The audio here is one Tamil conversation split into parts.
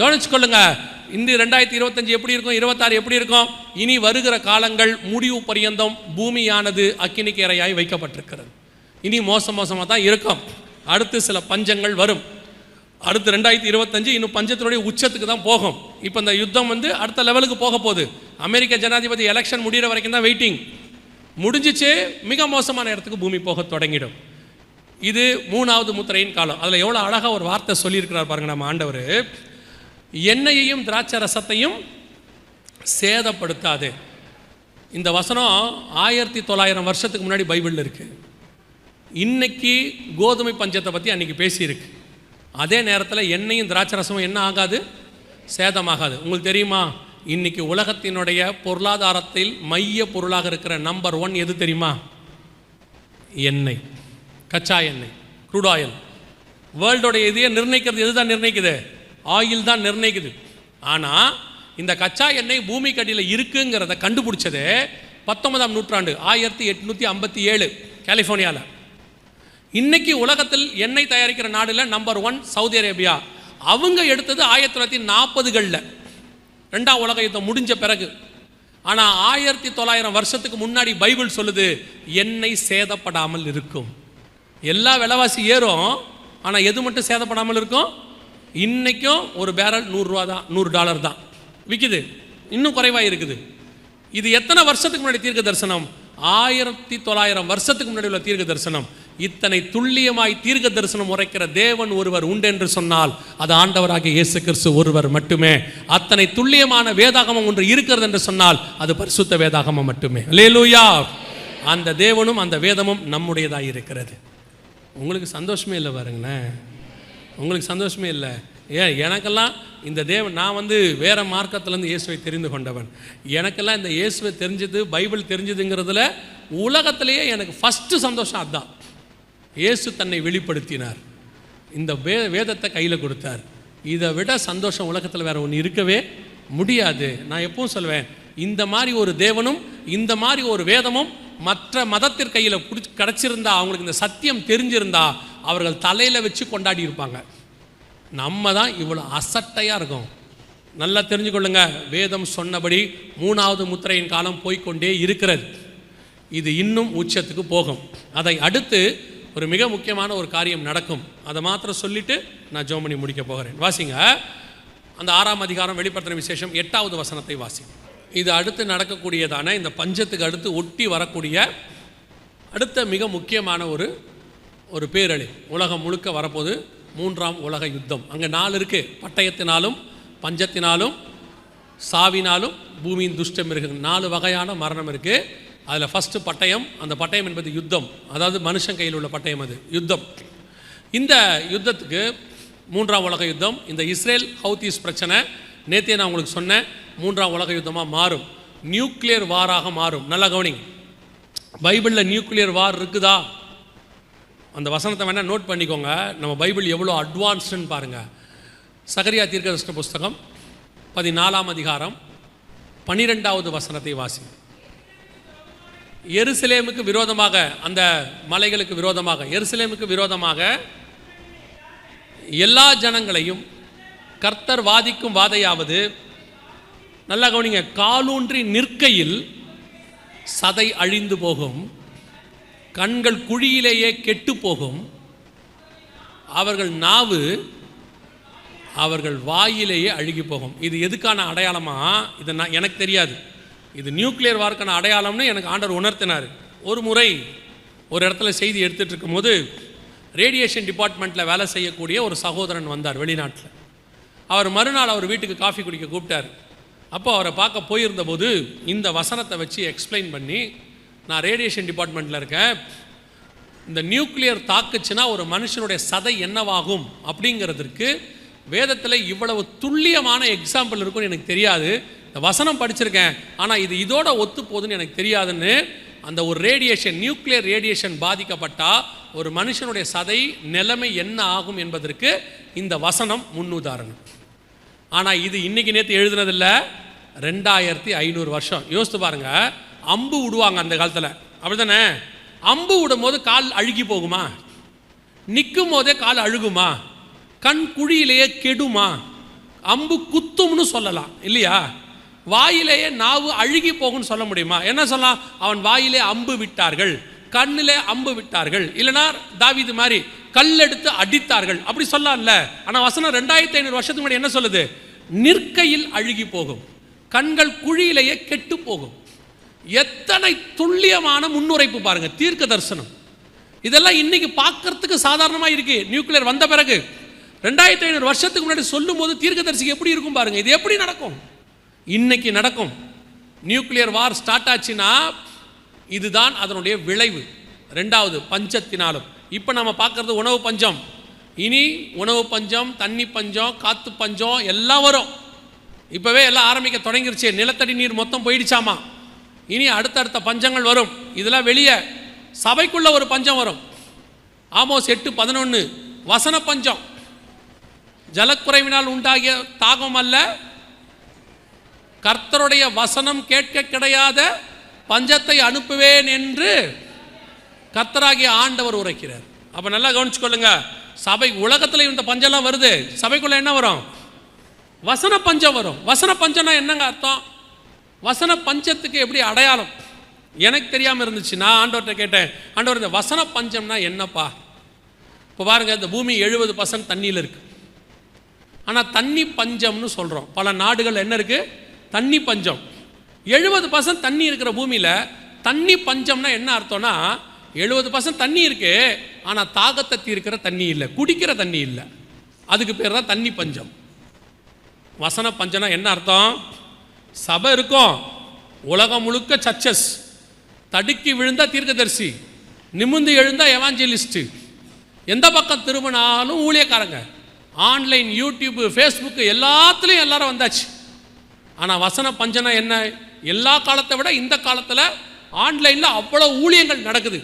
கவனிச்சுக்கொள்ளுங்க. இந்த ரெண்டாயிரத்தி இருபத்தஞ்சு எப்படி இருக்கும்? இருபத்தாறு எப்படி இருக்கும்? இனி வருகிற காலங்கள் முடிவு பரியந்தம் பூமியானது அக்கினிக்கேரையாய் வைக்கப்பட்டிருக்கிறது. இனி மோசம் மோசமாக தான் இருக்கும். அடுத்து சில பஞ்சங்கள் வரும். அடுத்து ரெண்டாயிரத்தி இருபத்தஞ்சு இன்னும் பஞ்சத்தினுடைய உச்சத்துக்கு தான் போகும். இப்போ இந்த யுத்தம் வந்து அடுத்த லெவலுக்கு போக போகுது. அமெரிக்க ஜனாதிபதி எலெக்ஷன் முடிகிற வரைக்கும் தான் வெயிட்டிங் முடிஞ்சிச்சு மிக மோசமான இடத்துக்கு பூமி போக தொடங்கிடும். இது மூணாவது முத்திரையின் காலம். அதில் எவ்வளோ அழகாக ஒரு வார்த்தை சொல்லியிருக்கிறார் பாருங்க நம்ம ஆண்டவர். எண்ணெயையும் திராட்சை ரசத்தையும் சேதப்படுத்தாது. இந்த வசனம் ஆயிரத்தி தொள்ளாயிரம் வருஷத்துக்கு முன்னாடி பைபிளில் இருக்குது இன்னைக்கு கோதுமை பஞ்சத்தை பற்றி அன்னைக்கு பேசியிருக்கு. அதே நேரத்தில் எண்ணெயும் திராட்சை ரசமும் என்ன ஆகாது? சேதமாகாது. உங்களுக்கு தெரியுமா? இன்னைக்கு உலகத்தினுடைய பொருளாதாரத்தில் மைய பொருளாக இருக்கிற நம்பர் ஒன் எது தெரியுமா? எண்ணெய். கச்சா எண்ணெய். Crude oil. வேர்ல்டோடைய இதையே நிர்ணயிக்கிறது எது தான் நிர்ணயிக்குது? ஆயில் தான் நிர்ணயிக்குது. ஆனால் இந்த கச்சா எண்ணெய் பூமிக்கு அடியில் இருக்குங்கிறத கண்டுபிடிச்சது பத்தொன்பதாம் நூற்றாண்டு ஆயிரத்தி எட்நூற்றி ஐம்பத்தி ஏழு கலிஃபோர்னியாவில் இன்னைக்கு உலகத்தில் எண்ணெய் தயாரிக்கிற நாடில் நம்பர் ஒன் சவுதி அரேபியா. அவங்க எடுத்தது ஆயிரத்தி தொள்ளாயிரத்தி நாற்பதுகளில். ரெண்டாம் உலக யுத்தம் முடிஞ்ச பிறகு. ஆனால் ஆயிரத்தி தொள்ளாயிரம் வருஷத்துக்கு முன்னாடி பைபிள் சொல்லுது எண்ணெய் சேதப்படாமல் இருக்கும். எல்லா விலைவாசி ஏறும் ஆனால் எது மட்டும் சேதப்படாமல் இருக்கும்? இன்றைக்கும் ஒரு பேரல் நூறுரூவா தான் நூறு டாலர் தான் விற்கிது இன்னும் குறைவாக இருக்குது. இது எத்தனை வருஷத்துக்கு முன்னாடி தீர்க்க தரிசனம்? ஆயிரத்தி தொள்ளாயிரம் வருஷத்துக்கு முன்னாடி உள்ள தீர்க்க தரிசனம். இத்தனை துல்லியமாய் தீர்க்க தரிசனம் உரைக்கிற தேவன் ஒருவர் உண்டு என்று சொன்னால் அது ஆண்டவராக இயேசு கிறிஸ்து ஒருவர் மட்டுமே. அத்தனை துல்லியமான வேதாகமம் ஒன்று இருக்கிறது என்று சொன்னால் அது பரிசுத்த வேதாகமம் மட்டுமே. லேலூயா அந்த தேவனும் அந்த வேதமும் நம்முடையதாக இருக்கிறது. உங்களுக்கு சந்தோஷமே இல்லை பாருங்களேன். உங்களுக்கு சந்தோஷமே இல்லை. ஏன்? எனக்கெல்லாம் இந்த தேவன் நான் வந்து வேறு மார்க்கத்துலேருந்து இயேசுவை தெரிந்து கொண்டவன். எனக்கெல்லாம் இந்த இயேசுவை தெரிஞ்சது பைபிள் தெரிஞ்சதுங்கிறதுல உலகத்திலேயே எனக்கு ஃபஸ்ட்டு சந்தோஷம் அதுதான் இயேசு தன்னை வெளிப்படுத்தினார். இந்த வே வேதத்தை கையில் கொடுத்தார். இதை விட சந்தோஷம் உலகத்தில் வேறு ஒன்று இருக்கவே முடியாது. நான் எப்பவும் சொல்வேன் இந்த மாதிரி ஒரு தேவனும் இந்த மாதிரி ஒரு வேதமும் மற்ற மதத்திற்கு கையில் பிடிச்சி கிடச்சிருந்தா அவங்களுக்கு இந்த சத்தியம் தெரிஞ்சிருந்தா அவர்கள் தலையில் வச்சு கொண்டாடி இருப்பாங்க. நம்ம தான் இவ்வளோ அசட்டையாக இருக்கும். நல்லா தெரிஞ்சுக்கொள்ளுங்க வேதம் சொன்னபடி மூணாவது முத்திரையின் காலம் போய்க்கொண்டே இருக்கிறது. இது இன்னும் உச்சத்துக்கு போகும். அதை அடுத்து ஒரு மிக முக்கியமான ஒரு காரியம் நடக்கும். அதை மாத்திரம் சொல்லிட்டு நான் ஜோமணி முடிக்க போகிறேன். வாசிங்க. அந்த ஆறாம் அதிகாரம் வெளிப்படுத்தின விசேஷம் எட்டாவது வசனத்தை வாசிங்க. இது அடுத்து நடக்கக்கூடியதான இந்த பஞ்சத்துக்கு அடுத்து ஒட்டி வரக்கூடிய அடுத்த மிக முக்கியமான ஒரு ஒரு பேரழிவு உலகம் முழுக்க வரப்போது மூன்றாம் உலக யுத்தம். அங்கே நாலு இருக்குது பட்டயத்தினாலும் பஞ்சத்தினாலும் சாவினாலும் பூமியின் துஷ்டம் இருக்குது நாலு வகையான மரணம் இருக்குது அதில் ஃபஸ்ட்டு பட்டயம் அந்த பட்டயம் என்பது யுத்தம். அதாவது மனுஷன் கையில் உள்ள பட்டயம் அது யுத்தம். இந்த யுத்தத்துக்கு மூன்றாம் உலக யுத்தம் இந்த இஸ்ரேல் ஹவுதீஸ் பிரச்சனை நேற்றே நான் உங்களுக்கு சொன்னேன் மூன்றாம் உலக யுத்தமாக மாறும். நியூக்ளியர் வாராக மாறும். நல்லா கவனிங்க. பைபிளில் நியூக்ளியர் வார் இருக்குதா? அந்த வசனத்தை வேணால் நோட் பண்ணிக்கோங்க. நம்ம பைபிள் எவ்வளோ அட்வான்ஸ்டுன்னு பாருங்கள் சகரியா தீர்க்கதர்ஷ்ட புஸ்தகம் பதினாலாம் அதிகாரம் பனிரெண்டாவது வசனத்தை வாசி. எருசலேமுக்கு விரோதமாக அந்த மலைகளுக்கு விரோதமாக எருசலேமுக்கு விரோதமாக எல்லா ஜனங்களையும் கர்த்தர் வாதிக்கும் வாதையாவது நல்லா கவனிங்க காலூன்றி நிற்கையில் சதை அழிந்து போகும் கண்கள் குழியிலேயே கெட்டு போகும் அவர்கள் நாவு அவர்கள் வாயிலேயே அழுகி போகும். இது எதுக்கான அடையாளமா? இது நான் எனக்கு தெரியாது. இது நியூக்ளியர் வார்க்கான அடையாளம்னு எனக்கு ஆண்டவர் உணர்த்தினார். ஒரு முறை ஒரு இடத்துல செய்தி எடுத்துகிட்டு இருக்கும்போது ரேடியேஷன் டிபார்ட்மெண்ட்டில் வேலை செய்யக்கூடிய ஒரு சகோதரன் வந்தார் வெளிநாட்டில். அவர் மறுநாள் அவர் வீட்டுக்கு காஃபி குடிக்க கூப்பிட்டார். அப்போ அவரை பார்க்க போயிருந்தபோது இந்த வசனத்தை வச்சு எக்ஸ்பிளைன் பண்ணி நான் ரேடியேஷன் டிபார்ட்மெண்ட்டில் இருக்கேன். இந்த நியூக்ளியர் தாக்குச்சுன்னா ஒரு மனுஷனுடைய சதை என்னவாகும்? அப்படிங்கிறதுக்கு வேதத்தில் இவ்வளவு துல்லியமான எக்ஸாம்பிள் இருக்கும்னு எனக்கு தெரியாது. இந்த வசனம் படிச்சிருக்கேன். ஆனால் இது இதோட ஒத்து போகுதுன்னு எனக்கு தெரியாதுன்னு அந்த ஒரு ரேடியேஷன் நியூக்ளியர் ரேடியேஷன் பாதிக்கப்பட்டால் ஒரு மனுஷனுடைய சதை நிலைமை என்ன ஆகும் என்பதற்கு இந்த வசனம் முன்னுதாரணம். ஆனால் இது இன்னைக்கு நேற்று எழுதுனதில்ல. ரெண்டாயிரத்தி ஐநூறு வருஷம். யோசித்து பாருங்க. அம்பு விடுவாங்க அந்த காலத்தில். அப்படி தானே அம்பு விடும் போது கால் அழுகி போகுமா? நிற்கும் போதே கால் அழுகுமா? கண் குழியிலேயே கெடுமா? அம்பு குத்தும்னு சொல்லலாம். இல்லையா? வாயிலேயே நாவு அழுகி போகும்னு சொல்ல முடியுமா? என்ன சொல்லலாம்? அவன் வாயிலே அம்பு விட்டார்கள். கண்ணிலே அம்பு விட்டார்கள். இல்லைனா தாவிது மாதிரி கல்லெடுத்து அடித்தார்கள். அப்படி சொல்லல ஆனால் வசனம் ரெண்டாயிரத்தி ஐநூறு வருஷத்துக்கு முன்னாடி என்ன சொல்லுது? நிற்கையில் அழுகி போகும். கண்கள் குழியிலேயே கெட்டு போகும். எத்தனை துல்லியமான முன்னுரைப்பு பாருங்க. தீர்க்க தரிசனம். இதெல்லாம் இன்னைக்கு பார்க்கறதுக்கு சாதாரணமாக இருக்கு. நியூக்ளியர் வந்த பிறகு. ரெண்டாயிரத்தி ஐநூறு வருஷத்துக்கு முன்னாடி சொல்லும் போது தீர்க்கதரிசிக்கு எப்படி இருக்கும் பாருங்க. இது எப்படி நடக்கும்? இன்னைக்கு நடக்கும். நியூக்ளியர் வார் ஸ்டார்ட் ஆச்சுன்னா இதுதான் அதனுடைய விளைவு. ரெண்டாவது பஞ்சத்தினாலும். இப்போ நம்ம பார்க்குறது உணவு பஞ்சம். இனி உணவு பஞ்சம் தண்ணி பஞ்சம் காற்று பஞ்சம் எல்லாம் வரும். இப்போவே எல்லாம் ஆரம்பிக்க தொடங்கிருச்சு. நிலத்தடி நீர் மொத்தம் போயிடுச்சாமா? இனி அடுத்தடுத்த பஞ்சங்கள் வரும். இதெல்லாம் வெளியே சபைக்குள்ள ஒரு பஞ்சம் வரும். ஆமோஸ் எட்டு பதினொன்று வசன பஞ்சம். ஜலக்குறைவினால் உண்டாகிய தாகம் அல்ல கர்த்தருடைய வசனம் கேட்க கிடையாத பஞ்சத்தை அனுப்புவேன் என்று கத்தராகிய ஆண்டவர் உரைக்கிறார். அப்போ நல்லா கவனிச்சுக்கொள்ளுங்க. சபை உலகத்தில் இந்த பஞ்சம்லாம் வருது. சபைக்குள்ளே என்ன வரும்? வசன பஞ்சம் வரும். வசன பஞ்சம்னா என்னங்க அர்த்தம்? வசன பஞ்சத்துக்கு எப்படி அடையாளம்? எனக்கு தெரியாமல் இருந்துச்சு. நான் ஆண்டவர்கிட்ட கேட்டேன். ஆண்டவர் இந்த வசன பஞ்சம்னா என்னப்பா? இப்போ பாருங்கள் இந்த பூமி எழுபது பர்சன்ட் தண்ணியில் இருக்குது ஆனால் தண்ணி பஞ்சம்னு சொல்கிறோம் பல நாடுகள் என்ன இருக்குது தண்ணி பஞ்சம். எழுபது பர்சன்ட் தண்ணி இருக்கிற பூமியில் தண்ணி பஞ்சம்னா என்ன அர்த்தம்னா எழுபது பர்சன்ட் தண்ணி இருக்கு ஆனால் தாகத்தை தீர்க்கிற தண்ணி இல்லை குடிக்கிற தண்ணி இல்லை. அதுக்கு பேர் தான் தண்ணி பஞ்சம். வசன பஞ்சம்னா என்ன அர்த்தம்? சபை இருக்கும். உலகம் முழுக்க சர்ச்சஸ். தடுக்கி விழுந்தா தீர்க்கதரிசி. நிமிந்து எழுந்தா எவாஞ்சலிஸ்ட்டு எந்த பக்கம் திரும்பினாலும் ஊழியக்காரங்க. ஆன்லைன் யூடியூப்பு ஃபேஸ்புக்கு எல்லாத்துலேயும் எல்லாரும் வந்தாச்சு. ஆனால் வசன பஞ்சனா என்ன? எல்லா காலத்தை விட இந்த காலத்தில் ஆன்லைனில் அவ்வளோ ஊழியங்கள் நடக்குது.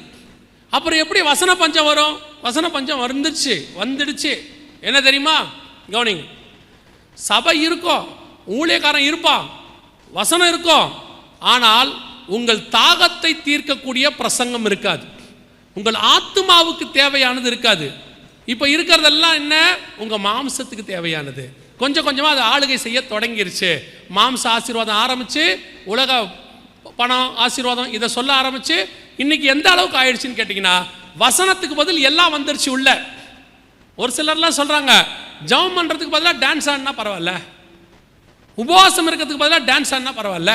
அப்புறம் எப்படி வசன பஞ்சம் வரும்? வசன பஞ்சம் வந்துடுச்சு வந்துடுச்சு. என்ன தெரியுமா? கவனிங்க. சபை இருக்கும் ஊழியக்காரன் இருப்பான் வசனம் இருக்கும். ஆனால் உங்கள் தாகத்தை தீர்க்கக்கூடிய பிரசங்கம் இருக்காது. உங்கள் ஆத்மாவுக்கு தேவையானது இருக்காது. இப்போ இருக்கிறதெல்லாம் என்ன? உங்கள் மாம்சத்துக்கு தேவையானது. கொஞ்சம் கொஞ்சமாக அது ஆளுகை செய்ய தொடங்கிருச்சு. மாம்ச ஆசீர்வாதம் ஆரம்பித்து உலக பணம் ஆசீர்வாதம் இதை சொல்ல ஆரம்பித்து இன்னைக்கு எந்த அளவுக்கு ஆயிடுச்சுன்னு கேட்டிங்கன்னா வசனத்துக்கு பதில் எல்லாம் வந்துருச்சு உள்ள. ஒரு சிலர்லாம் சொல்கிறாங்க ஜபம் பண்ணுறதுக்கு பதிலாக டான்ஸ் ஆடினா பரவாயில்ல. உபவாசம் இருக்கிறதுக்கு பதிலாக டான்ஸ் ஆடினா பரவாயில்ல.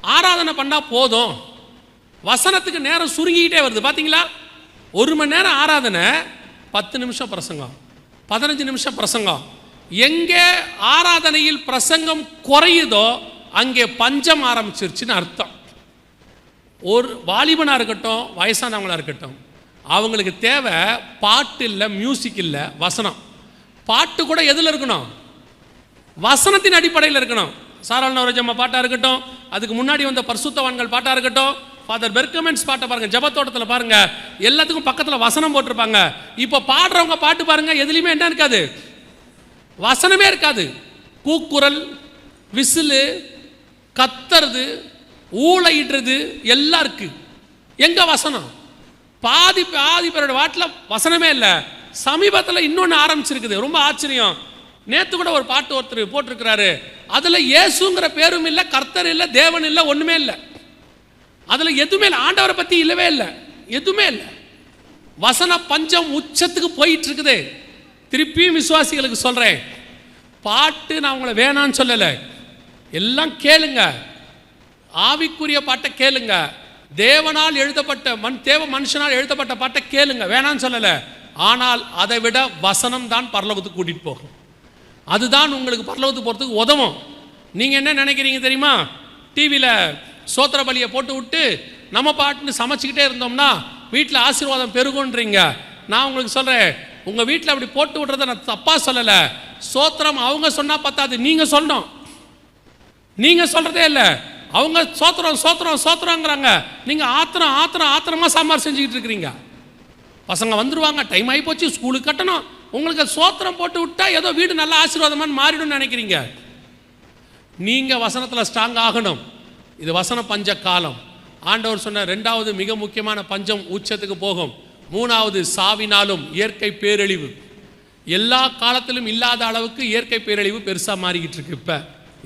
ஆராதனை பண்ணால் போதும். வசனத்துக்கு நேரம் சுருங்கிக்கிட்டே வருது. பார்த்தீங்களா ஒரு மணி நேரம் ஆராதனை பத்து நிமிஷம் பிரசங்கம் பதினஞ்சு நிமிஷம் பிரசங்கம். எங்கே ஆராதனையில் பிரசங்கம் குறையுதோ அங்கே பஞ்சம் ஆரம்பிச்சிருச்சுன்னு அர்த்தம். ஒரு வாலிபனாக இருக்கட்டும் வயசானவங்களாக இருக்கட்டும் அவங்களுக்கு தேவை பாட்டு இல்லை மியூசிக் இல்லை வசனம். பாட்டு கூட எதில் இருக்கணும்? வசனத்தின் அடிப்படையில் இருக்கணும். சாரால் நவரஜம்மா பாட்டாக இருக்கட்டும் அதுக்கு முன்னாடி வந்த பர்சுத்தவான்கள் பாட்டாக இருக்கட்டும் ஃபாதர் பெர்கமெண்ட்ஸ் பாட்டை பாருங்கள் ஜபத்தோட்டத்தில் பாருங்கள் எல்லாத்துக்கும் பக்கத்தில் வசனம் போட்டிருப்பாங்க. இப்போ பாடுறவங்க பாட்டு பாருங்கள் எதுலேயுமே என்ன இருக்காது? வசனமே இருக்காது. கூக்குரல் விசிலு கத்துறது ஊழையிடுறது எல்லாம் இருக்கு. எங்க வசனம்? பாதி பாதி பேரோட வாட்டில் வசனமே இல்லை. சமீபத்தில் இன்னொன்று ஆரம்பிச்சிருக்குது. ரொம்ப ஆச்சரியம். நேற்று கூட ஒரு பாட்டு ஒருத்தர் போட்டிருக்கிறாரு. அதில் இயேசுங்கிற பேரும் இல்லை கர்த்தர் இல்லை தேவன் இல்லை ஒன்றுமே இல்லை. அதில் எதுவுமே இல்லை. ஆண்டவரை பற்றி இல்லவே இல்லை. எதுவுமே இல்லை. வசன பஞ்சம் உச்சத்துக்கு போயிட்டு இருக்குது திருப்பியும் விசுவாசிகளுக்கு சொல்கிறேன் பாட்டு நான் உங்களை வேணான்னு சொல்லலை. எல்லாம் கேளுங்க. ஆவிக்குரிய பாட்டை கேளுங்க. தேவனால் எழுதப்பட்ட மண் தேவ மனுஷனால் எழுதப்பட்ட பாட்டை கேளுங்க. வேணான்னு சொல்லலை. ஆனால் அதை விட வசனம் தான் பரலோகத்துக்கு கூட்டிகிட்டு போகும். அதுதான் உங்களுக்கு பரலோகத்துக்கு போகிறதுக்கு உதவும். நீங்கள் என்ன நினைக்கிறீங்க தெரியுமா? டிவியில் சோத்திர பலியை போட்டு விட்டு நம்ம பாட்டுன்னு சமைச்சிக்கிட்டே இருந்தோம்னா வீட்டில் ஆசீர்வாதம் பெருகுன்றீங்க. நான் உங்களுக்கு சொல்கிறேன் உங்கள் வீட்டில் அப்படி போட்டு விட்றத நான் தப்பாக சொல்லலை. சோத்திரம் அவங்க சொன்னால் பத்தாது நீங்கள் சொல்லணும். நீங்கள் சொல்கிறதே இல்லை. அவங்க சோத்திரம் சோத்திரம் சோத்திரங்கிறாங்க. நீங்கள் ஆத்திரம் ஆத்திரம் ஆத்திரமாக சாம்பார் செஞ்சுக்கிட்டு இருக்கிறீங்க. பசங்க வந்துடுவாங்க டைம் ஆகி போச்சு ஸ்கூலுக்கு கட்டணும். உங்களுக்கு சோத்திரம் போட்டு விட்டா ஏதோ வீடு நல்ல ஆசீர்வாதமான்னு மாறிடும்னு நினைக்கிறீங்க. நீங்கள் வசனத்தில் ஸ்ட்ராங் ஆகணும். இது வசன பஞ்ச காலம். ஆண்டவர் சொன்ன ரெண்டாவது மிக முக்கியமான பஞ்சம் உச்சத்துக்கு போகும். மூணாவது சாவினாலும் இயற்கை பேரழிவு. எல்லா காலத்திலும் இல்லாத அளவுக்கு இயற்கை பேரழிவு பெருசாக மாறிக்கிட்டு இருக்கு இப்போ.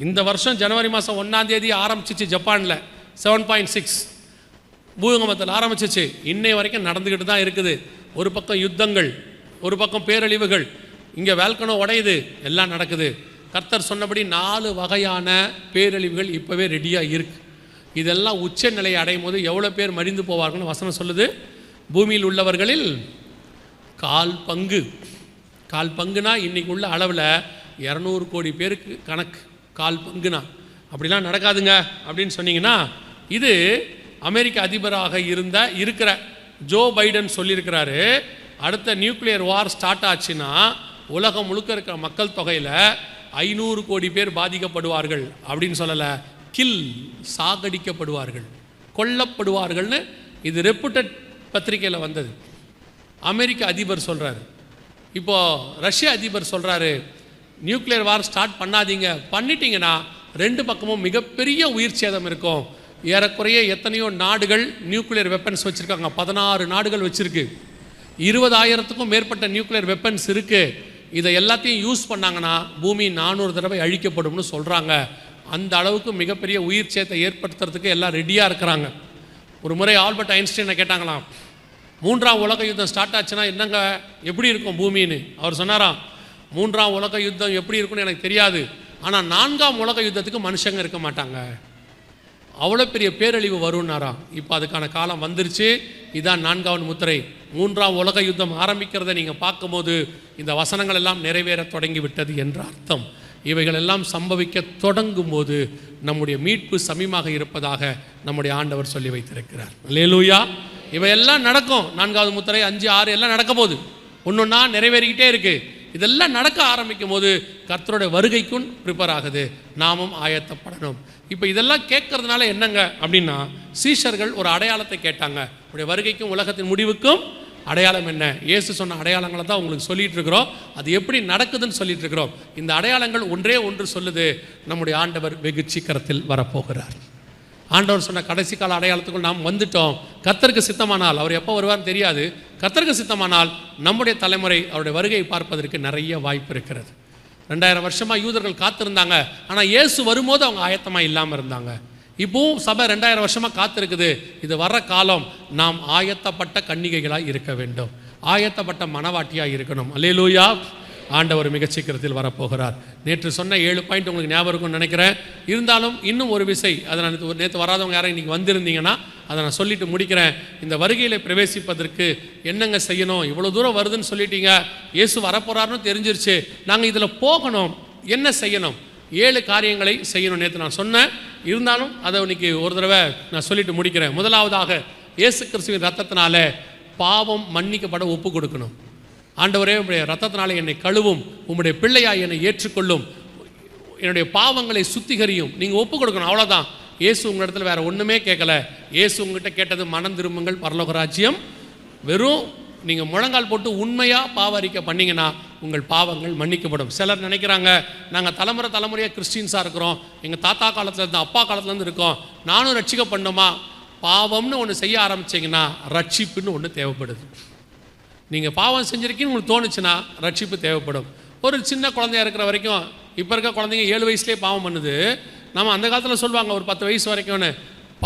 இந்த வருஷம் ஜனவரி மாதம் ஒன்றாம் தேதி ஆரம்பிச்சிச்சு ஜப்பானில் செவன் பாயிண்ட் சிக்ஸ் பூகம்பத்தில் ஆரம்பிச்சிச்சு. இன்னை வரைக்கும் நடந்துக்கிட்டு தான் இருக்குது. ஒரு பக்கம் யுத்தங்கள் ஒரு பக்கம் பேரழிவுகள். இங்கே வேல்கனோ உடையுது. எல்லாம் நடக்குது. கர்த்தர் சொன்னபடி நாலு வகையான பேரழிவுகள் இப்போவே ரெடியாக இருக்கு. இதெல்லாம் உச்ச நிலையை அடையும் போது எவ்வளோ பேர் மடிந்து போவார்கள்னு வசனம் சொல்லுது. பூமியில் உள்ளவர்களில் கால் பங்கு. கால் பங்குனா இன்னைக்கு உள்ள அளவில் இரநூறு கோடி பேருக்கு கணக்கு. கால் பங்குனா. அப்படிலாம் நடக்காதுங்க அப்படின்னு சொன்னீங்கன்னா இது அமெரிக்க அதிபராக இருந்த இருக்கிற ஜோ பைடன் சொல்லியிருக்கிறாரு. அடுத்த நியூக்ளியர் வார் ஸ்டார்ட் ஆச்சுன்னா உலகம் முழுக்க இருக்கிற மக்கள் தொகையில் ஐநூறு கோடி பேர் பாதிக்கப்படுவார்கள் அப்படின்னு சொல்லலை. கில் சாகடிக்கப்படுவார்கள் கொல்லப்படுவார்கள்னு இது ரெப்புட்டட் பத்திரிக்கையில் வந்தது. அமெரிக்க அதிபர் சொல்கிறாரு இப்போ ரஷ்ய அதிபர் சொல்கிறாரு நியூக்ளியர் வார் ஸ்டார்ட் பண்ணாதீங்க. பண்ணிட்டீங்கன்னா ரெண்டு பக்கமும் மிகப்பெரிய உயிர் சேதம் இருக்கும். ஏறக்குறைய எத்தனையோ நாடுகள் நியூக்ளியர் வெப்பன்ஸ் வச்சுருக்காங்க. பதினாறு நாடுகள் வச்சுருக்கு. இருபதாயிரத்துக்கும் மேற்பட்ட நியூக்ளியர் வெப்பன்ஸ் இருக்குது இதை எல்லாத்தையும் யூஸ் பண்ணாங்கன்னா பூமி நானூறு தடவை அழிக்கப்படும்னு சொல்கிறாங்க அந்த அளவுக்கு மிகப்பெரிய உயிர் சேத்தை ஏற்படுத்துறதுக்கு எல்லாம் ரெடியாக இருக்கிறாங்க. ஒரு முறை ஆல்பர்ட் ஐன்ஸ்டைனை கேட்டாங்களாம். மூன்றாம் உலக யுத்தம் ஸ்டார்ட் ஆச்சுன்னா என்னங்க? எப்படி இருக்கும் பூமின்னு? அவர் சொன்னாராம். மூன்றாம் உலக யுத்தம் எப்படி இருக்கும்னு எனக்கு தெரியாது. ஆனால் நான்காம் உலக யுத்தத்துக்கு மனுஷங்க இருக்க மாட்டாங்க. அவ்வளோ பெரிய பேரழிவு வரும்னாரா? இப்போ அதுக்கான காலம் வந்துருச்சு. இதான் நான்காவது முத்திரை. மூன்றாம் உலக யுத்தம் ஆரம்பிக்கிறத நீங்கள் பார்க்கும்போது இந்த வசனங்கள் எல்லாம் நிறைவேற தொடங்கி விட்டது என்ற அர்த்தம். இவைகள் எல்லாம் சம்பவிக்க தொடங்கும் போது நம்முடைய மீட்பு சமீபமாக இருப்பதாக நம்முடைய ஆண்டவர் சொல்லி வைத்திருக்கிறார். லேலூயா இவையெல்லாம் நடக்கும். நான்காவது முத்திரை அஞ்சு ஆறு எல்லாம் நடக்க போகுது. ஒன்றொன்னா நிறைவேறிக்கிட்டே இருக்குது இதெல்லாம் நடக்க ஆரம்பிக்கும் போது கர்த்தருடைய வருகைக்கும் ப்ரிப்பேர் ஆகுது. நாமும் ஆயத்தப்படணும். இப்போ இதெல்லாம் கேட்கறதுனால என்னங்க அப்படின்னா சீஷர்கள் ஒரு அடையாளத்தை கேட்டாங்க. உடைய வருகைக்கும் உலகத்தின் முடிவுக்கும் அடையாளம் என்ன? இயேசு சொன்ன அடையாளங்களை தான் உங்களுக்கு சொல்லிட்டு இருக்கிறோம். அது எப்படி நடக்குதுன்னு சொல்லிட்டு இருக்கிறோம். இந்த அடையாளங்கள் ஒன்றே ஒன்று சொல்லுது. நம்முடைய ஆண்டவர் வெகு சீக்கிரத்தில் வரப்போகிறார். ஆண்டவர் சொன்ன கடைசி கால அடையாளத்துக்குள் நாம் வந்துட்டோம். கர்த்தருக்கு சித்தமானால் அவர் எப்போ வருவார்னு தெரியாது. கத்தர்க சித்தமானால் நம்முடைய தலைமுறை அவருடைய வருகையை பார்ப்பதற்கு நிறைய வாய்ப்பு இருக்கிறது. ரெண்டாயிரம் வருஷமாக யூதர்கள் காத்திருந்தாங்க. ஆனால் இயேசு வரும்போது அவங்க ஆயத்தமாக இல்லாமல் இருந்தாங்க. இப்போவும் சபை ரெண்டாயிரம் வருஷமாக காத்திருக்குது. இது வர்ற காலம் நாம் ஆயத்தப்பட்ட கன்னிகைகளாக இருக்க வேண்டும். ஆயத்தப்பட்ட மனவாட்டியாக இருக்கணும். அல்லேலூயா. ஆண்டவர் மிக சீக்கிரத்தில் வரப்போகிறார். நேற்று சொன்ன ஏழு பாயிண்ட் உங்களுக்கு ஞாபகம் இருக்கும்னு நினைக்கிறேன். இருந்தாலும் இன்னும் ஒரு விசை. அதை நான் நேத்து- நேற்று வராதவங்க யாரும் இன்றைக்கி வந்திருந்தீங்கன்னா அதை நான் சொல்லிட்டு முடிக்கிறேன். இந்த வருகையில் பிரவேசிப்பதற்கு என்னங்க செய்யணும்? இவ்வளோ தூரம் வருதுன்னு சொல்லிட்டீங்க. இயேசு வரப்போறாருன்னு தெரிஞ்சிருச்சு. நாங்கள் இதில் போகணும். என்ன செய்யணும்? ஏழு காரியங்களை செய்யணும் நேற்று நான் சொன்னேன். இருந்தாலும் அதை இன்னைக்கு ஒரு தடவை நான் சொல்லிட்டு முடிக்கிறேன். முதலாவதாக இயேசு கிறிஸ்துவின் ரத்தத்தினால பாவம் மன்னிக்கப்பட ஒப்பு கொடுக்கணும். ஆண்டவரே உடைய ரத்தத்தினாலே என்னை கழுவும். உம்முடைய பிள்ளையாய் என்னை ஏற்றுக்கொள்ளும். என்னுடைய பாவங்களை சுத்திகரியும். நீங்கள் ஒப்பு கொடுக்கணும். அவ்வளோதான் இயேசு உங்களிடத்துல வேற ஒன்றுமே கேட்கல. இயேசு உங்ககிட்ட கேட்டது மனம் திரும்புங்கள் பரலோகராஜ்யம். வெறும் நீங்கள் முழங்கால் போட்டு உண்மையாக பாவ அறிக்கை பண்ணீங்கன்னா உங்கள் பாவங்கள் மன்னிக்கப்படும். சிலர் நினைக்கிறாங்க நாங்கள் தலைமுறை தலைமுறையாக கிறிஸ்டின்ஸாக இருக்கிறோம். எங்கள் தாத்தா காலத்துலேருந்து அப்பா காலத்துலேருந்து இருக்கோம். நானும் ரட்சிக்க பண்ணுமா? பாவம்னு ஒன்று செய்ய ஆரம்பிச்சீங்கன்னா ரட்சிப்புன்னு ஒன்று தேவைப்படுது. நீங்கள் பாவம் செஞ்சுருக்கீங்கன்னு உங்களுக்கு தோணுச்சுன்னா ரட்சிப்பு தேவைப்படும். ஒரு சின்ன குழந்தையா இருக்கிற வரைக்கும் இப்போ இருக்க குழந்தைங்க ஏழு வயசுலேயே பாவம் பண்ணுது. நம்ம அந்த காலத்தில் சொல்லுவாங்க ஒரு பத்து வயசு வரைக்கும்னு.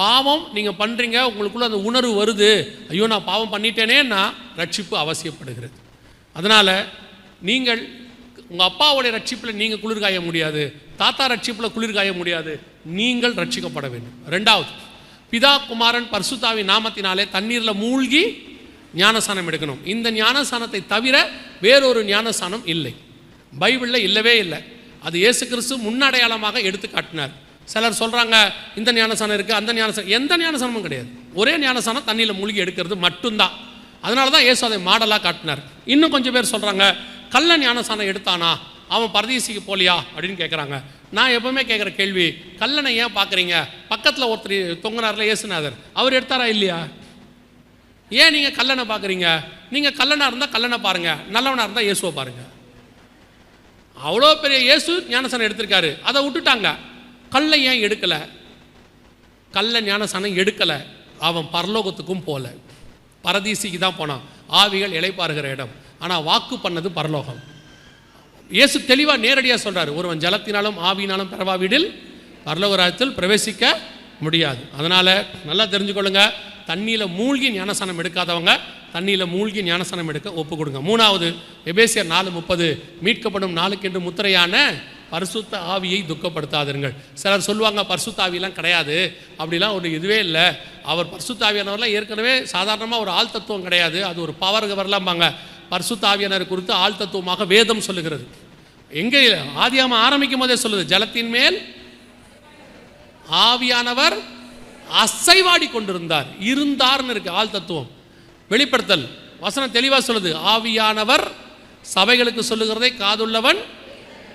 பாவம் நீங்கள் பண்ணுறீங்க உங்களுக்குள்ள அந்த உணர்வு வருது. ஐயோ நான் பாவம் பண்ணிட்டேனேன்னா ரட்சிப்பு அவசியப்படுகிறது. அதனால் நீங்கள் உங்கள் அப்பாவுடைய ரட்சிப்பில் நீங்கள் குளிர் காய முடியாது. தாத்தா ரட்சிப்பில் குளிர் காய முடியாது. நீங்கள் ரட்சிக்கப்பட வேண்டும். ரெண்டாவது பிதா குமாரன் பரிசுத்தாவின் நாமத்தினாலே தண்ணீரில் மூழ்கி ஞானசானம் எடுக்கணும். இந்த ஞானசானத்தை தவிர வேறொரு ஞானசானம் இல்லை. பைபிளில் இல்லவே இல்லை. அது இயேசு கிறிஸ்து முன்னடையாளமாக எடுத்து காட்டினார். சிலர் சொல்கிறாங்க இந்த ஞானசானம் இருக்குது அந்த ஞானசானம் எந்த ஞானசானமும் கிடையாது. ஒரே ஞானசானம் தண்ணியில் மூழ்கி எடுக்கிறது மட்டும்தான். அதனால தான் இயேசு அதை மாடலாக காட்டினார். இன்னும் கொஞ்சம் பேர் சொல்கிறாங்க கள்ள ஞானசானம் எடுத்தானா? அவன் பரதேசிக்கு போலியா? அப்படின்னு கேட்குறாங்க நான் எப்பவுமே கேட்குற கேள்வி கல்லனை ஏன் பார்க்குறீங்க பக்கத்தில் ஒருத்தர் தொங்குனார்ல இயேசுநாதர். அவர் எடுத்தாரா இல்லையா? ஏன் நீங்கள் கல்லனை பார்க்குறீங்க நீங்கள் கல்லனாக இருந்தால் கல்லனை பாருங்கள் நல்லவனாக இருந்தால் இயேசுவை பாருங்கள் அவ்வளோ பெரிய இயேசு ஞானசானம் எடுத்திருக்காரு. அதை விட்டுட்டாங்க. கல்லை ஏன் எடுக்கலை? கல்லை ஞானசனம் எடுக்கலை. அவன் பரலோகத்துக்கும் போல. பரதீசிக்கு தான் போனான். ஆவிகள் இளைப்பாறுகிற இடம். ஆனால் வாக்கு பண்ணது பரலோகம். இயேசு தெளிவாக நேரடியாக சொல்கிறார் ஒருவன் ஜலத்தினாலும் ஆவியினாலும் பரவா பரலோக ராஜ்யத்தில் பிரவேசிக்க முடியாது. அதனால் நல்லா தெரிஞ்சுக்கொள்ளுங்க. தண்ணியில் மூழ்கி ஞானசானம் எடுக்காதவங்க தண்ணியில் மூழ்கி ஞானஸ்தானம் எடுக்க ஒப்பு கொடுங்க மூணாவது எபேசியர் நாலு முப்பது மீட்கப்படும் நாளுக்கென்று முத்திரையான பரிசுத்த ஆவியை துக்கப்படுத்தாதீர்கள் சிலர் சொல்லுவாங்க பரிசுத்த ஆவியெல்லாம் கிடையாது. அப்படிலாம் ஒரு இதுவே இல்லை. அவர் பரிசுத்த ஆவியானவர்லாம் ஏற்கனவே சாதாரணமாக ஒரு ஆள் தத்துவம் கிடையாது. அது ஒரு பவர் கவர்லாம்பாங்க. பரிசுத்த ஆவியானவர் குறித்து ஆள் தத்துவமாக வேதம் சொல்லுகிறது. எங்கே ஆதியாம ஆரம்பிக்கும் போதே சொல்லுது ஜலத்தின் மேல் ஆவியானவர் அசைவாடி கொண்டிருந்தார். இருந்தார்னு இருக்கு ஆள் தத்துவம். வெளிப்படுத்தல். வசனம் தெளிவாக சொல்லுது. ஆவியானவர் சபைகளுக்கு சொல்லுகிறதை காதுள்ளவன்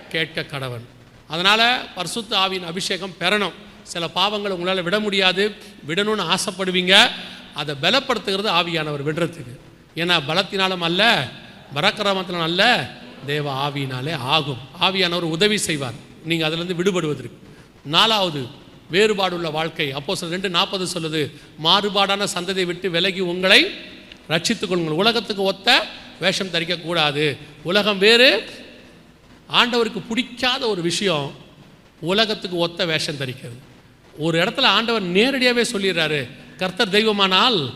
கேட்க கடவன். அதனால் பர்சுத்த ஆவியின் அபிஷேகம் பெறணும். சில பாவங்களை உங்களால் விட முடியாது. விடணும்னு ஆசைப்படுவீங்க. அதை பலப்படுத்துகிறது ஆவியானவர் விடுறதுக்கு. ஏன்னா பலத்தினாலும் அல்ல பரக்கிரமத்தினாலும் அல்ல தேவ ஆவியினாலே ஆகும். ஆவியானவர் உதவி செய்வார். நீங்கள் அதிலிருந்து விடுபடுவதற்கு. நாலாவது வேறுபாடுள்ள வாழ்க்கை. அப்போ ரெண்டு நாற்பது சொல்லுது. மாறுபாடான சந்ததியை விட்டு விலகி உங்களை ரட்சித்துக் கொள்ளுங்கள் உலகத்துக்கு ஒத்த வேஷம் தரிக்கக்கூடாது. உலகம் வேறு. ஆண்டவருக்கு பிடிக்காத ஒரு விஷயம் உலகத்துக்கு ஒத்த வேஷம் தரிக்கிறது. ஒரு இடத்துல ஆண்டவர் நேரடியாகவே சொல்லிடுறாரு கர்த்தர் தெய்வமானால்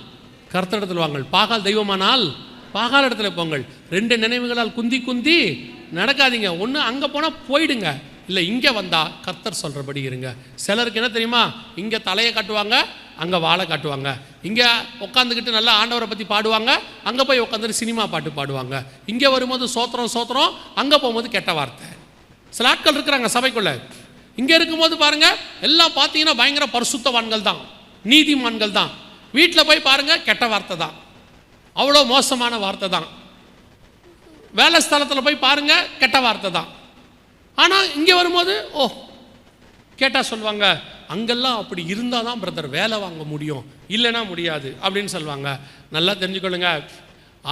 கர்த்தர் இடத்துல வாங்கள். பாகால் தெய்வமானால் பாகால் இடத்துல போங்கள். ரெண்டு நினைவுகளால் குந்தி குந்தி நடக்காதீங்க. ஒன்று அங்கே போனால் போயிடுங்க. இல்லை இங்கே வந்தால் கர்த்தர் சொல்கிறபடி இருங்க. சிலருக்கு என்ன தெரியுமா? இங்கே தலையை கட்டுவாங்க அங்கே வாழை காட்டுவாங்க. இங்கே உட்காந்துக்கிட்டு நல்லா ஆண்டவரை பற்றி பாடுவாங்க. அங்கே போய் உட்காந்துட்டு சினிமா பாட்டு பாடுவாங்க. இங்கே வரும்போது சோத்திரம் சோத்திரம் அங்கே போகும்போது கெட்ட வார்த்தை. சில ஆட்கள் இருக்கிறாங்க சபைக்குள்ளே. இங்கே இருக்கும்போது பாருங்கள் எல்லாம் பார்த்தீங்கன்னா பயங்கர பரிசுத்தவான்கள் தான். நீதிமான்கள் தான். வீட்டில் போய் பாருங்கள் கெட்ட வார்த்தை தான். அவ்வளோ மோசமான வார்த்தை தான். வேலை ஸ்தலத்தில் போய் பாருங்கள் கெட்ட வார்த்தை தான். ஆனால் இங்கே வரும்போது ஓ கேட்டால் சொல்லுவாங்க அங்கெல்லாம் அப்படி இருந்தால் தான் பிரதர் வேலை வாங்க முடியும். இல்லைன்னா முடியாது அப்படின்னு சொல்லுவாங்க. நல்லா தெரிஞ்சுக்கொள்ளுங்க.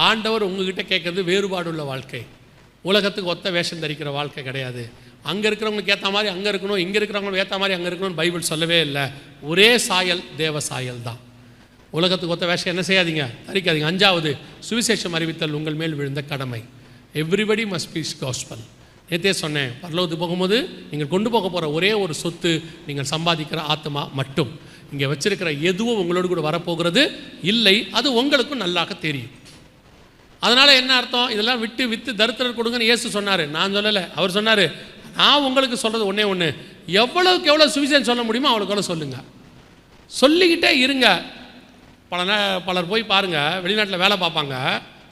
ஆண்டவர் உங்ககிட்ட கேட்குறது வேறுபாடுள்ள வாழ்க்கை. உலகத்துக்கு ஒத்த வேஷம் தரிக்கிற வாழ்க்கை கிடையாது. அங்கே இருக்கிறவங்களுக்கு ஏற்ற மாதிரி அங்கே இருக்கணும் இங்கே இருக்கிறவங்களுக்கு ஏற்ற மாதிரி அங்கே இருக்கணும்னு பைபிள் சொல்லவே இல்லை. ஒரே சாயல் தேவ சாயல் தான். உலகத்துக்கு ஒத்த வேஷம் என்ன செய்யாதீங்க? தரிக்காதீங்க. அஞ்சாவது சுவிசேஷம் அறிவித்தல் உங்கள் மேல் விழுந்த கடமை. எவ்ரிபடி மஸ்ட் பீஸ் காஸ்பல் நேற்றே சொன்னேன் பரலோகத்துக்கு போகும்போது நீங்கள் கொண்டு போக போகிற ஒரே ஒரு சொத்து நீங்கள் சம்பாதிக்கிற ஆத்மா மட்டும். இங்கே வச்சிருக்கிற எதுவும் உங்களோடு கூட வரப்போகிறது இல்லை அது உங்களுக்கும் நல்லாக தெரியும். அதனால் என்ன அர்த்தம்? இதெல்லாம் விட்டு விற்று தருத்திரர் கொடுங்கன்னு இயேசு சொன்னார். நான் சொல்லலை. அவர் சொன்னார் நான் உங்களுக்கு சொல்கிறது ஒன்றே ஒன்று எவ்வளோக்கு எவ்வளோ சுவிசேஷம் சொல்ல முடியுமோ அவ்வளோக்கு எவ்வளோ சொல்லுங்கள் சொல்லிக்கிட்டே இருங்க. பல பலர் போய் பாருங்கள் வெளிநாட்டில் வேலை பார்ப்பாங்க.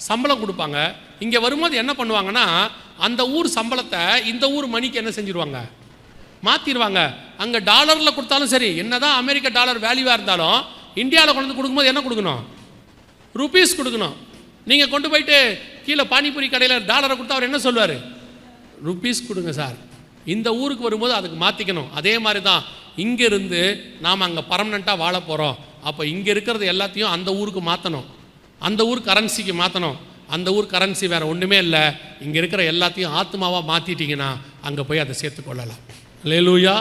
சம்பளம் கொடுப்பாங்க. இங்கே வரும்போது என்ன பண்ணுவாங்கன்னா அந்த ஊர் சம்பளத்தை இந்த ஊர் மணிக்கு என்ன செஞ்சிருவாங்க? மாற்றிடுவாங்க அங்கே டாலரில் கொடுத்தாலும் சரி என்னதான் அமெரிக்க டாலர் வேல்யூவாக இருந்தாலும் இந்தியாவில் கொண்டு வந்து கொடுக்கும்போது என்ன கொடுக்கணும்? ருபீஸ் கொடுக்கணும். நீங்கள் கொண்டு போயிட்டு கீழே பானிபூரி கடையில் டாலரை கொடுத்தா அவர் என்ன சொல்லுவார்? ருபீஸ் கொடுங்க சார். இந்த ஊருக்கு வரும்போது அதுக்கு மாற்றிக்கணும் அதே மாதிரி தான் இங்கேருந்து நாம் அங்கே பர்மனெண்ட்டாக வாழ போகிறோம் அப்போ இங்கே இருக்கிறது எல்லாத்தையும் அந்த ஊருக்கு மாற்றணும் அந்த ஊர் கரன்சிக்கு மாற்றணும் அந்த ஊர் கரன்சி வேறு ஒன்றுமே இல்லை. இங்கே இருக்கிற எல்லாத்தையும் ஆத்மாவாக மாற்றிட்டீங்கன்னா அங்கே போய் அதை சேர்த்துக்கொள்ளலாம் லேலூயா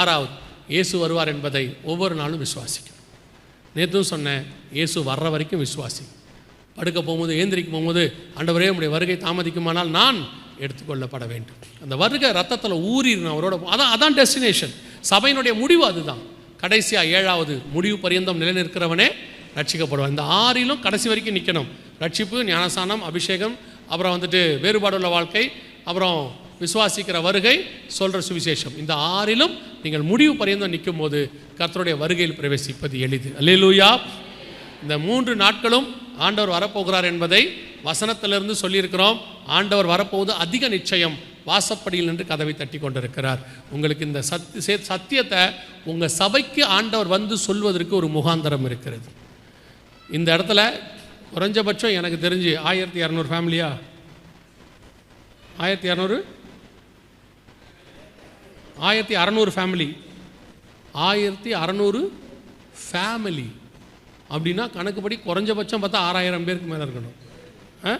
ஆறாவது இயேசு வருவார் என்பதை ஒவ்வொரு நாளும் விசுவாசிக்கணும். நேற்றும் சொன்னேன் இயேசு வர்ற வரைக்கும் விசுவாசி. படுக்க போகும்போது ஏந்திரிக்க போகும்போது ஆண்டவரே உடைய வருகை தாமதிக்குமானால் நான் எடுத்துக்கொள்ளப்பட வேண்டும். அந்த வருகை ரத்தத்தில் ஊறிடணும் அவரோட அதான் அதான் டெஸ்டினேஷன் சபையினுடைய முடிவு அதுதான். கடைசியாக ஏழாவது முடிவு பரியந்தம் நிலைநிற்கிறவனே ரட்சிக்கப்படுவான் இந்த ஆறிலும் கடைசி வரைக்கும் நிற்கணும் ரட்சிப்பு ஞானசானம் அபிஷேகம் அப்புறம் வந்துட்டு வேறுபாடுள்ள வாழ்க்கை அப்புறம் விசுவாசிக்கிற வருகை சொல்கிற சுவிசேஷம். இந்த ஆறிலும் நீங்கள் முடிவு பரியந்தம் நிற்கும் போது கர்த்தருடைய வருகையில் பிரவேசிப்பது எளிது. அல்லேலூயா. இந்த மூன்று நாட்களும் ஆண்டவர் வரப்போகிறார் என்பதை வசனத்திலிருந்து சொல்லியிருக்கிறோம். ஆண்டவர் வரப்போவது அதிக நிச்சயம். வாசப்படியில் நின்று கதவை தட்டி கொண்டிருக்கிறார். உங்களுக்கு இந்த சத் சத்தியத்தை உங்கள் சபைக்கு ஆண்டவர் வந்து சொல்வதற்கு ஒரு முகாந்தரம் இருக்கிறது. இந்த இடத்துல குறைஞ்சபட்சம் எனக்கு தெரிஞ்சு ஆயிரத்தி இரநூறு ஃபேமிலியா? ஆயிரத்தி இரநூறு? ஆயிரத்தி அறநூறு ஃபேமிலி. ஆயிரத்தி அறநூறு ஃபேமிலி. அப்படின்னா கணக்குப்படி குறைஞ்சபட்சம் பார்த்தா ஆறாயிரம் பேருக்கு மேலே இருக்கணும்.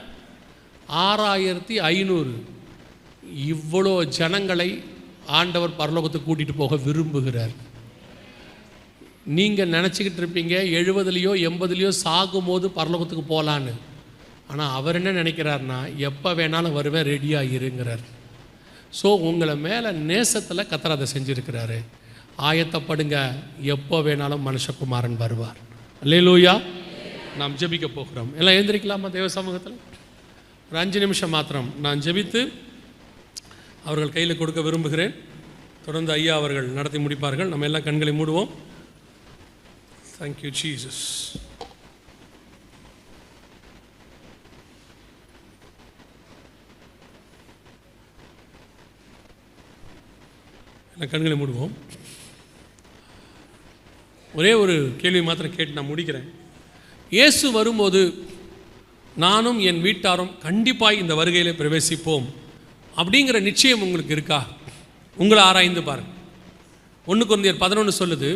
ஆ? ஆறாயிரத்தி ஐநூறு. இவ்வளோ ஜனங்களை ஆண்டவர் பரலோகத்துக்கு கூட்டிகிட்டு போக விரும்புகிறார். நீங்கள் நினச்சிக்கிட்டு இருப்பீங்க எழுபதுலேயோ எண்பதுலேயோ சாகும்போது பரலோகத்துக்கு போகலான்னு ஆனால் அவர் என்ன நினைக்கிறார்னா எப்போ வேணாலும் வருவேன் ரெடியாக இருங்கிறார். ஸோ உங்களை மேலே நேசத்தில் கத்தர் அதை செஞ்சுருக்கிறாரு. ஆயத்தப்படுங்க எப்போ வேணாலும் மனுஷகுமாரன் வருவார். அல்லேலூயா. நாம் ஜெபிக்க போகிறோம். எல்லாம் எழுந்திரிக்கலாமா தேவ சமூகத்தில்? ஒரு அஞ்சு நிமிஷம் மாத்திரம். நான் ஜெபித்து அவர்கள் கையில் கொடுக்க விரும்புகிறேன். தொடர்ந்து ஐயா அவர்கள் நடத்தி முடிப்பார்கள். நம்ம எல்லாம் கண்களை மூடுவோம். Thank you, Jesus. என்ன கண்களை மூடுவோம். ஒரே ஒரு கேள்வி மாத்திரம் கேட்டு நான் முடிக்கிறேன். இயேசு வரும்போது நானும் என் வீட்டாரும் கண்டிப்பாக இந்த வருகையில் பிரவேசிப்போம். அப்படிங்கிற நிச்சயம் உங்களுக்கு இருக்கா? உங்களை ஆராய்ந்து பாருங்கள் ஒன்று குழந்தையர் பதினொன்று சொல்லுது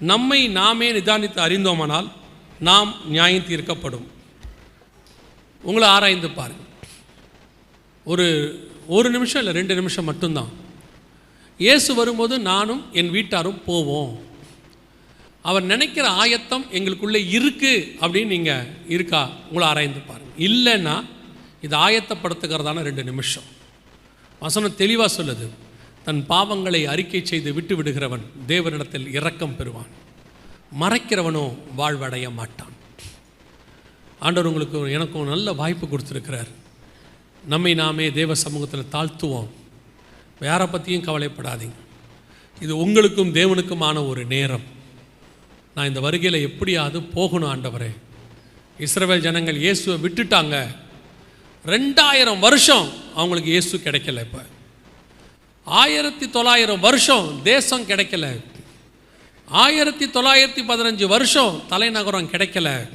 நம்மை நாமே நிதானித்து அறிந்தோமானால் நாம் நியாயம் தீர்க்கப்படும். உங்களை ஆராய்ந்து பாருங்கள். ஒரு ஒரு நிமிஷம் இல்லை ரெண்டு நிமிஷம் மட்டும்தான். இயேசு வரும்போது நானும் என் வீட்டாரும் போவோம். அவர் நினைக்கிற ஆயத்தம் எங்களுக்குள்ளே இருக்குது அப்படின்னு நீங்கள் இருக்கா? உங்களை ஆராய்ந்து பாருங்கள். இல்லைன்னா இது ஆயத்தப்படுத்துகிறதான ரெண்டு நிமிஷம். வசனம் தெளிவாக சொல்லுது. தன் பாவங்களை அறிக்கை செய்து விட்டு விடுகிறவன் தேவனிடத்தில் இரக்கம் பெறுவான். மறைக்கிறவனோ வாழ்வடைய மாட்டான். ஆண்டவர் உங்களுக்கு எனக்கும் நல்ல வாய்ப்பு கொடுத்துருக்கிறார். நம்மை நாமே தேவ சமூகத்தில் தாழ்த்துவோம். யாரை பற்றியும் கவலைப்படாதீங்க. இது உங்களுக்கும் தேவனுக்குமான ஒரு நேரம். நான் இந்த வருகையில் எப்படியாவது போகணும் ஆண்டவரே. இஸ்ரவேல் ஜனங்கள் இயேசுவை விட்டுட்டாங்க. ரெண்டாயிரம் வருஷம் அவங்களுக்கு இயேசு கிடைக்கல இப்போ. ஆயிரத்தி தொள்ளாயிரம் வருஷம் தேசம் கிடைக்கல. ஆயிரத்தி தொள்ளாயிரத்தி பதினஞ்சு வருஷம் தலைநகரம் கிடைக்கல.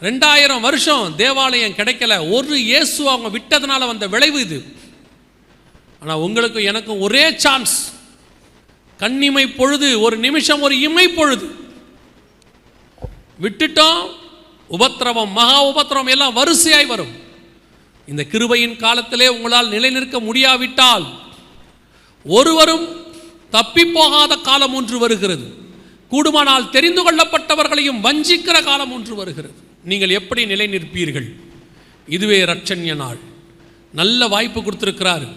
ரெண்டாயிரம் வருஷம் தேவாலயம் கிடைக்கல. ஒரு இயேசு அவங்க விட்டதுனால வந்த விளைவு இது. ஆனால் உங்களுக்கும் எனக்கும் ஒரே சான்ஸ் கண்ணிமை பொழுது ஒரு நிமிஷம் ஒரு இமை பொழுது. விட்டுட்டோம். உபத்திரவம் மகா உபத்திரவம் எல்லாம் வரிசையாய் வரும். இந்த கிருபையின் காலத்திலே உங்களால் நிலைநிற்க முடியாவிட்டால் ஒருவரும் தப்பி போகாத காலம் ஒன்று வருகிறது. கூடுமானால் தெரிந்து கொள்ளப்பட்டவர்களையும் வஞ்சிக்கிற காலம் ஒன்று வருகிறது. நீங்கள் எப்படி நிலை நிற்பீர்கள் இதுவே ரட்சண்ய நாள். நல்ல வாய்ப்பு கொடுத்துருக்கிறாரு.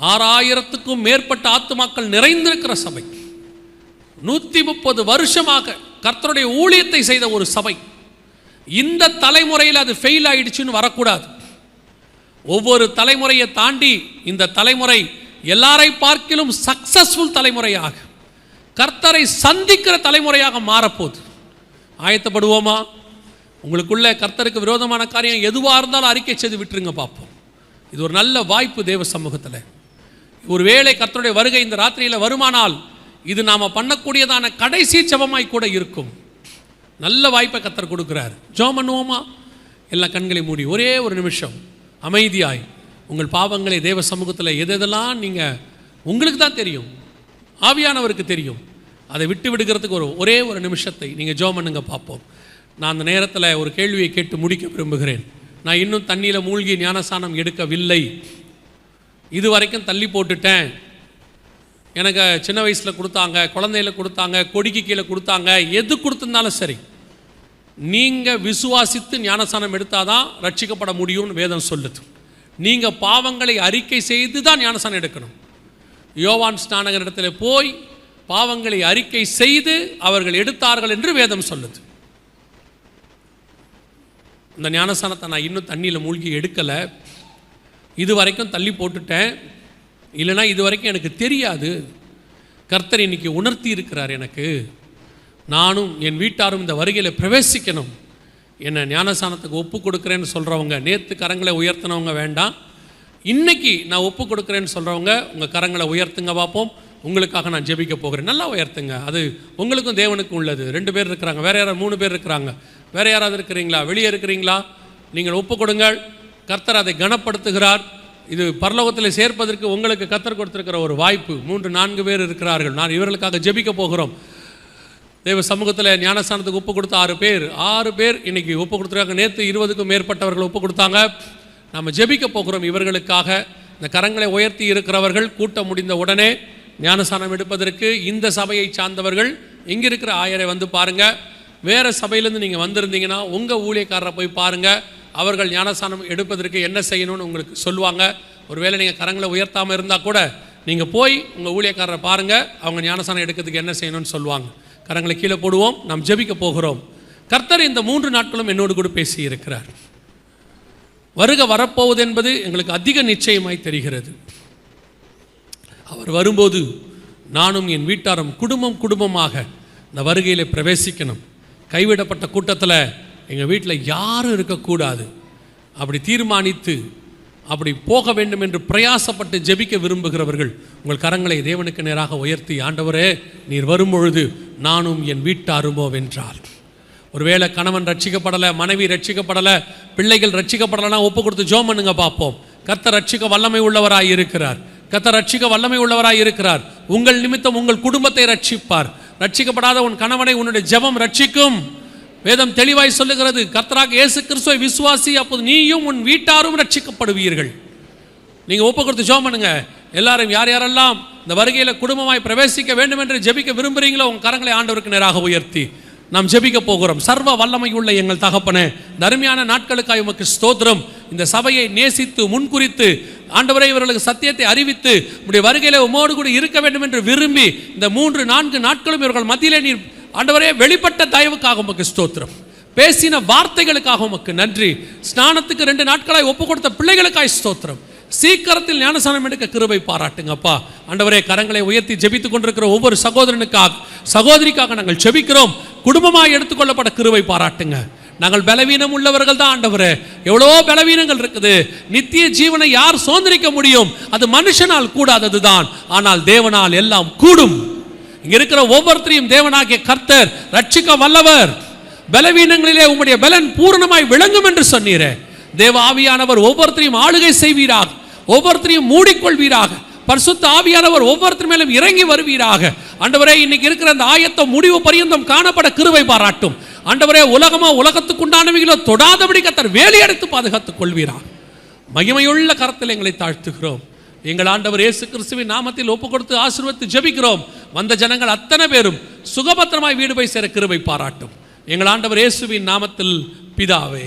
ஆறாயிரத்துக்கும் மேற்பட்ட ஆத்துமாக்கள் நிறைந்திருக்கிற சபை. நூற்றி முப்பது வருஷமாக கர்த்தருடைய ஊழியத்தை செய்த ஒரு சபை. இந்த தலைமுறையில் அது ஃபெயில் ஆயிடுச்சுன்னு வரக்கூடாது. ஒவ்வொரு தலைமுறையை தாண்டி இந்த தலைமுறை எல்லாரை பார்க்கிலும் சக்சஸ்ஃபுல் தலைமுறையாக கர்த்தரை சந்திக்கிற தலைமுறையாக மாறப்போகுது. ஆயத்தப்படுவோமா? உங்களுக்குள்ள கர்த்தருக்கு விரோதமான காரியம் எதுவாக இருந்தாலும் அறிக்கை செய்து விட்டுருங்க பார்ப்போம். இது ஒரு நல்ல வாய்ப்பு தேவ சமூகத்தில். ஒரு வேளை கர்த்தருடைய வருகை இந்த ராத்திரியில் வருமானால் இது நாம் பண்ணக்கூடியதான கடைசி ஜெபமாய் கூட இருக்கும். நல்ல வாய்ப்பை கத்தர் கொடுக்குறார். ஜோம் பண்ணுவோமா? எல்லா கண்களை மூடி ஒரே ஒரு நிமிஷம். அமைதியாய். உங்கள் பாவங்களை தேவ சமூகத்தில் எதெல்லாம் நீங்கள் உங்களுக்கு தான் தெரியும் ஆவியானவருக்கு தெரியும் அதை விட்டு விடுகிறதுக்கு ஒரு ஒரே ஒரு நிமிஷத்தை நீங்கள் ஜோ பண்ணுங்க பார்ப்போம். நான் அந்த நேரத்தில் ஒரு கேள்வியை கேட்டு முடிக்க விரும்புகிறேன். நான் இன்னும் தண்ணியில் மூழ்கி ஞானசானம் எடுக்கவில்லை. இது வரைக்கும் தள்ளி போட்டுட்டேன். எனக்கு சின்ன வயசில் கொடுத்தாங்க குழந்தையில கொடுத்தாங்க கொடிக்கு கீழே கொடுத்தாங்க எது கொடுத்துருந்தாலும் சரி. நீங்கள் விசுவாசித்து ஞானஸ்தானம் எடுத்தாதான் ரட்சிக்கப்பட முடியும்னு வேதம் சொல்லுது. நீங்கள் பாவங்களை அறிக்கை செய்து தான் ஞானஸ்தானம் எடுக்கணும். யோவான் ஸ்நானகர் இடத்துல போய் பாவங்களை அறிக்கை செய்து அவர்கள் எடுத்தார்கள் என்று வேதம் சொல்லுது. இந்த ஞானஸ்தானத்தை நான் இன்னும் தண்ணியில் மூழ்கி எடுக்கலை. இது வரைக்கும் தள்ளி போட்டுட்டேன். இல்லைன்னா இது வரைக்கும் எனக்கு தெரியாது. கர்த்தர் இன்னைக்கு உணர்த்தி இருக்கிறார் எனக்கு. நானும் என் வீட்டாரும் இந்த வருகையில் பிரவேசிக்கணும். என்னை ஞானஸ்தானத்துக்கு ஒப்பு கொடுக்குறேன்னு சொல்கிறவங்க நேற்று கரங்களை உயர்த்தினவங்க வேண்டாம். இன்றைக்கி நான் ஒப்பு கொடுக்குறேன்னு சொல்கிறவங்க உங்கள் கரங்களை உயர்த்துங்க பார்ப்போம் உங்களுக்காக நான் ஜெபிக்க போகிறேன். நல்லா உயர்த்துங்க. அது உங்களுக்கும் தேவனுக்கும் உள்ளது. ரெண்டு பேர் இருக்கிறாங்க. வேறு யாராவது மூணு பேர் இருக்கிறாங்க. வேறு யாராவது இருக்கிறீங்களா? வெளியே இருக்கிறீங்களா? நீங்கள் ஒப்பு கொடுங்கள். கர்த்தர் அதை கனப்படுத்துகிறார். இது பரலோகத்தில் சேர்ப்பதற்கு உங்களுக்கு கத்தர் கொடுத்துருக்கிற ஒரு வாய்ப்பு. மூன்று நான்கு பேர் இருக்கிறார்கள். நான் இவர்களுக்காக ஜெபிக்க போகிறோம். தேவ சமூகத்தில் ஞானஸ்தானத்துக்கு ஒப்பு கொடுத்த ஆறு பேர். ஆறு பேர் இன்னைக்கு ஒப்பு கொடுத்துருக்காங்க. நேற்று இருபதுக்கும் மேற்பட்டவர்கள் ஒப்பு கொடுத்தாங்க. நம்ம ஜெபிக்க போகிறோம் இவர்களுக்காக. இந்த கரங்களை உயர்த்தி இருக்கிறவர்கள் கூட்டம் முடிந்த உடனே ஞானஸ்தானம் எடுப்பதற்கு இந்த சபையை சார்ந்தவர்கள் இங்கே இருக்கிற ஆயரை வந்து பாருங்க. வேறு சபையிலேருந்து நீங்கள் வந்திருந்தீங்கன்னா உங்கள் ஊழியக்காரரை போய் பாருங்கள் அவர்கள் ஞானஸ்தானம் எடுப்பதற்கு என்ன செய்யணும்னு உங்களுக்கு சொல்லுவாங்க. ஒருவேளை நீங்கள் கரங்களை உயர்த்தாமல் இருந்தால் கூட நீங்கள் போய் உங்கள் ஊழியக்காரரை பாருங்கள் அவங்க ஞானஸ்தானம் எடுக்கிறதுக்கு என்ன செய்யணும்னு சொல்லுவாங்க. கரங்களை கீழே போடுவோம் நாம் ஜெபிக்க போகிறோம். கர்த்தர் இந்த மூன்று நாட்களும் என்னோடு கூட பேசி இருக்கிறார் வருக வரப்போவது என்பது எங்களுக்கு அதிக நிச்சயமாய் தெரிகிறது. அவர் வரும்போது நானும் என் வீட்டாரும் குடும்பம் குடும்பமாக இந்த வருகையில் பிரவேசிக்கணும். கைவிடப்பட்ட கூட்டத்தில் எங்கள் வீட்டில் யாரும் இருக்கக்கூடாது. அப்படி தீர்மானித்து அப்படி போக வேண்டும் என்று பிரயாசப்பட்டு ஜெபிக்க விரும்புகிறவர்கள் உங்கள் கரங்களை தேவனுக்கு நேராக உயர்த்தி ஆண்டவரே நீர் வரும்பொழுது நானும் என் வீட்டாருமோ வென்றார் ஒருவேளை கணவன் ரட்சிக்கப்படலை மனைவி ரட்சிக்கப்படலை பிள்ளைகள் ரட்சிக்கப்படலைன்னா ஒப்பு கொடுத்து ஜோம் பண்ணுங்க பார்ப்போம். கத்த ரட்சிக்க வல்லமை உள்ளவராய் இருக்கிறார். கத்த ரட்சிக்க வல்லமை உள்ளவராய் இருக்கிறார். உங்கள் நிமித்தம் உங்கள் குடும்பத்தை ரட்சிப்பார். ரட்சிக்கப்படாத உன் கணவனை உன்னுடைய ஜெபம் ரட்சிக்கும். வேதம் தெளிவாய் சொல்லுகிறது கர்த்தராக இயேசு கிறிஸ்துவை விசுவாசி அப்போது நீயும் உன் வீட்டாரும் ரட்சிக்கப்படுவீர்கள் நீங்கள் ஒப்பு கொடுத்து ஜோம் பண்ணுங்க. எல்லாரும் யார் யாரெல்லாம் இந்த வருகையில் குடும்பமாய் பிரவேசிக்க வேண்டும் என்று ஜெபிக்க விரும்புகிறீங்களோ உங்கள் கரங்களை ஆண்டவருக்கு நேராக உயர்த்தி நாம் ஜெபிக்க போகிறோம். சர்வ வல்லமை உள்ள எங்கள் தகப்பனே தருமையான அருமையான நாட்களுக்காய் உமக்கு ஸ்தோத்திரம். இந்த சபையை நேசித்து முன்குறித்து ஆண்டவரை இவர்களுக்கு சத்தியத்தை அறிவித்து உடைய வருகையில் உமோடு கூட இருக்க வேண்டும் என்று விரும்பி இந்த மூன்று நான்கு நாட்களும் இவர்கள் மத்தியிலே நீர் ஆண்டவரே வெளிப்பட்ட தயவுக்காக உமக்கு ஸ்தோத்திரம். பேசின வார்த்தைகளுக்காக உமக்கு நன்றி. ஸ்நானத்துக்கு ரெண்டு நாட்களாய் ஒப்பு கொடுத்த பிள்ளைகளுக்காய் ஸ்தோத்திரம். சீக்கிரத்தில் ஞானசானம் எடுக்க கிருபை பாராட்டுங்கப்பா. ஆண்டவரே கரங்களை உயர்த்தி ஜெபித்துக் கொண்டிருக்கிற ஒவ்வொரு சகோதரனுக்காக சகோதரிக்காக நாங்கள் ஜெபிக்கிறோம். குடும்பமாக எடுத்துக்கொள்ளப்பட கிருபை பாராட்டுங்க. நாங்கள் பலவீனம் உள்ளவர்கள் தான் ஆண்டவரே. எவ்வளோ பலவீனங்கள் இருக்குது. நித்திய ஜீவனை யார் சுதந்திரிக்க முடியும்? அது மனுஷனால் கூடாதது தான் ஆனால் தேவனால் எல்லாம் கூடும். இங்க இருக்கிற ஒவ்வொருத்தரையும் தேவனாகிய கர்த்தர் ரட்சிக்க வல்லவர். பலவீனங்களிலே உங்களுடைய பலன் பூரணமாய் விளங்கும் என்று சொன்னீரே. தேவ ஆவியானவர் ஒவ்வொருத்தரையும் ஆளுகை செய்வீராக. ஒவ்வொருத்தரையும் மூடிக்கொள்வீராக. பரிசுத்த ஆவியானவர் ஒவ்வொருத்தர் மேலும் இறங்கி வருவீராக. ஆண்டவரே இன்னைக்கு இருக்கிற அந்த ஆயத்தம் முடிவு பரியந்தம் காணப்பட கிருவை பாராட்டும். ஆண்டவரே உலகமா உலகத்துக்குண்டானவைகளோ தொடாதபடி கத்தர் வேலி பாதுகாத்துக் கொள்வீராக. மகிமையுள்ள கரத்தில் எங்களை தாழ்த்துகிறோம். எங்கள் ஆண்டவர் இயேசு கிறிஸ்துவின் நாமத்தில் ஒப்பு கொடுத்து ஆசீர்வதித்து ஜெபிக்கிறோம். வந்த ஜனங்கள் அத்தனை பேரும் சுகபத்திரமாய் வீடு போய் சேர கிருபை பாராட்டும். எங்கள் ஆண்டவர் இயேசுவின் நாமத்தில் பிதாவே.